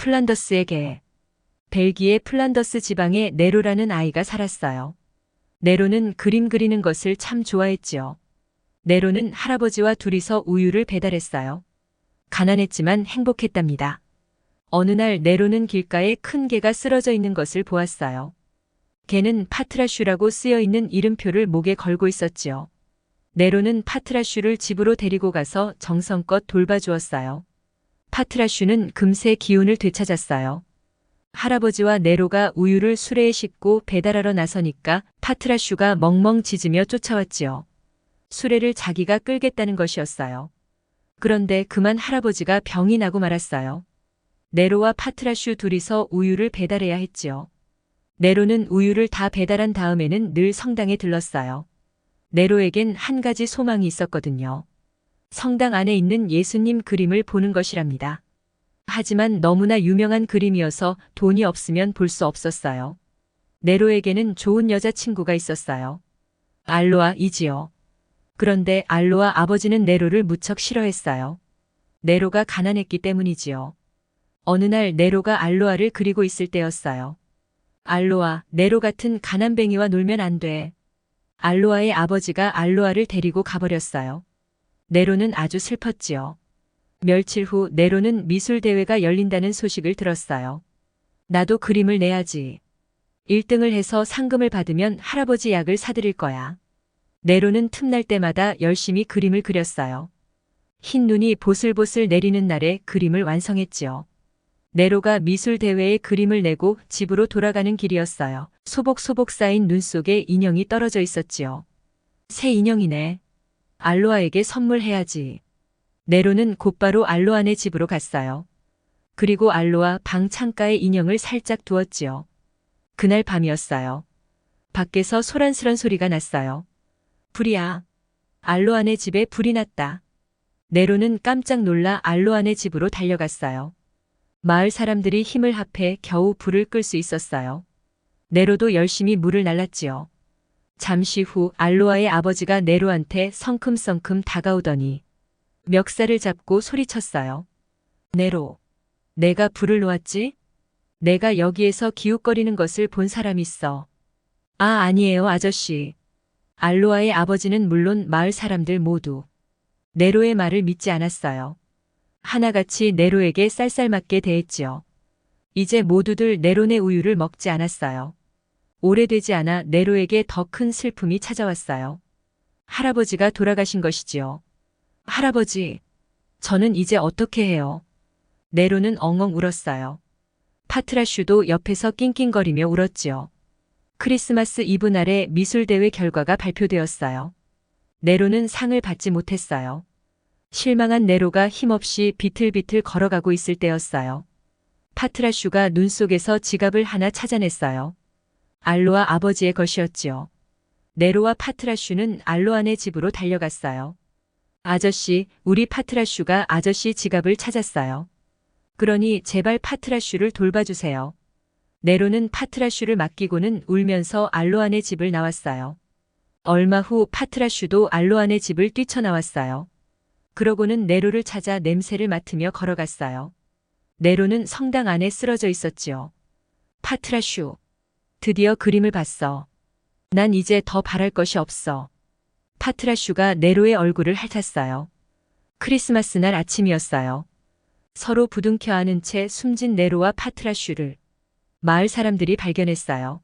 플란더스의 개. 벨기에 플란더스 지방에 네로라는 아이가 살았어요. 네로는 그림 그리는 것을 참 좋아했지요. 네로는 할아버지와 둘이서 우유를 배달했어요. 가난했지만 행복했답니다. 어느 날 네로는 길가에 큰 개가 쓰러져 있는 것을 보았어요. 개는 파트라슈라고 쓰여 있는 이름표를 목에 걸고 있었지요. 네로는 파트라슈를 집으로 데리고 가서 정성껏 돌봐주었어요. 파트라슈는 금세 기운을 되찾았어요. 할아버지와 네로가 우유를 수레에 싣고 배달하러 나서니까 파트라슈가 멍멍 짖으며 쫓아왔지요. 수레를 자기가 끌겠다는 것이었어요. 그런데 그만 할아버지가 병이 나고 말았어요. 네로와 파트라슈 둘이서 우유를 배달해야 했지요. 네로는 우유를 다 배달한 다음에는 늘 성당에 들렀어요. 네로에겐 한 가지 소망이 있었거든요. 성당 안에 있는 예수님 그림을 보는 것이랍니다. 하지만 너무나 유명한 그림이어서 돈이 없으면 볼 수 없었어요. 네로에게는 좋은 여자친구가 있었어요. 알로아 이지요. 그런데 알로아 아버지는 네로를 무척 싫어했어요. 네로가 가난했기 때문이지요. 어느 날 네로가 알로아를 그리고 있을 때였어요. 알로아, 네로 같은 가난뱅이와 놀면 안 돼. 알로아의 아버지가 알로아를 데리고 가버렸어요. 네로는 아주 슬펐지요. 며칠 후 네로는 미술 대회가 열린다는 소식을 들었어요. 나도 그림을 내야지. 1등을 해서 상금을 받으면 할아버지 약을 사드릴 거야. 네로는 틈날 때마다 열심히 그림을 그렸어요. 흰 눈이 보슬보슬 내리는 날에 그림을 완성했지요. 네로가 미술 대회에 그림을 내고 집으로 돌아가는 길이었어요. 소복소복 쌓인 눈 속에 인형이 떨어져 있었지요. 새 인형이네. 알로아에게 선물해야지. 네로는 곧바로 알로아네 집으로 갔어요. 그리고 알로아 방 창가에 인형을 살짝 두었지요. 그날 밤이었어요. 밖에서 소란스런 소리가 났어요. 불이야. 알로아네 집에 불이 났다. 네로는 깜짝 놀라 알로아네 집으로 달려갔어요. 마을 사람들이 힘을 합해 겨우 불을 끌 수 있었어요. 네로도 열심히 물을 날랐지요. 잠시 후 알로아의 아버지가 네로한테 성큼성큼 다가오더니 멱살을 잡고 소리쳤어요. 네로, 내가 불을 놓았지? 내가 여기에서 기웃거리는 것을 본 사람 있어. 아, 아니에요, 아저씨. 알로아의 아버지는 물론 마을 사람들 모두 네로의 말을 믿지 않았어요. 하나같이 네로에게 쌀쌀맞게 대했지요. 이제 모두들 네로네 우유를 먹지 않았어요. 오래되지 않아 네로에게 더 큰 슬픔이 찾아왔어요. 할아버지가 돌아가신 것이지요. 할아버지, 저는 이제 어떻게 해요? 네로는 엉엉 울었어요. 파트라슈도 옆에서 낑낑거리며 울었지요. 크리스마스 이브 날에 미술대회 결과가 발표되었어요. 네로는 상을 받지 못했어요. 실망한 네로가 힘없이 비틀비틀 걸어가고 있을 때였어요. 파트라슈가 눈 속에서 지갑을 하나 찾아냈어요. 알로아 아버지의 것이었지요. 네로와 파트라슈는 알로아네 집으로 달려갔어요. 아저씨, 우리 파트라슈가 아저씨 지갑을 찾았어요. 그러니 제발 파트라슈를 돌봐주세요. 네로는 파트라슈를 맡기고는 울면서 알로아네 집을 나왔어요. 얼마 후 파트라슈도 알로아네 집을 뛰쳐나왔어요. 그러고는 네로를 찾아 냄새를 맡으며 걸어갔어요. 네로는 성당 안에 쓰러져 있었지요. 파트라슈, 드디어 그림을 봤어. 난 이제 더 바랄 것이 없어. 파트라슈가 네로의 얼굴을 핥았어요. 크리스마스 날 아침이었어요. 서로 부둥켜 안은 채 숨진 네로와 파트라슈를 마을 사람들이 발견했어요.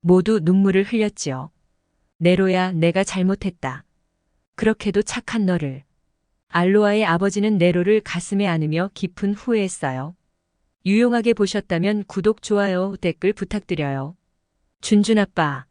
모두 눈물을 흘렸지요. 네로야, 내가 잘못했다. 그렇게도 착한 너를. 알로아의 아버지는 네로를 가슴에 안으며 깊은 후회했어요. 유용하게 보셨다면 구독, 좋아요, 댓글 부탁드려요. 준준 아빠.